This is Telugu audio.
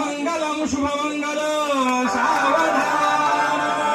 మంగళం శుభమంగళ సావధాన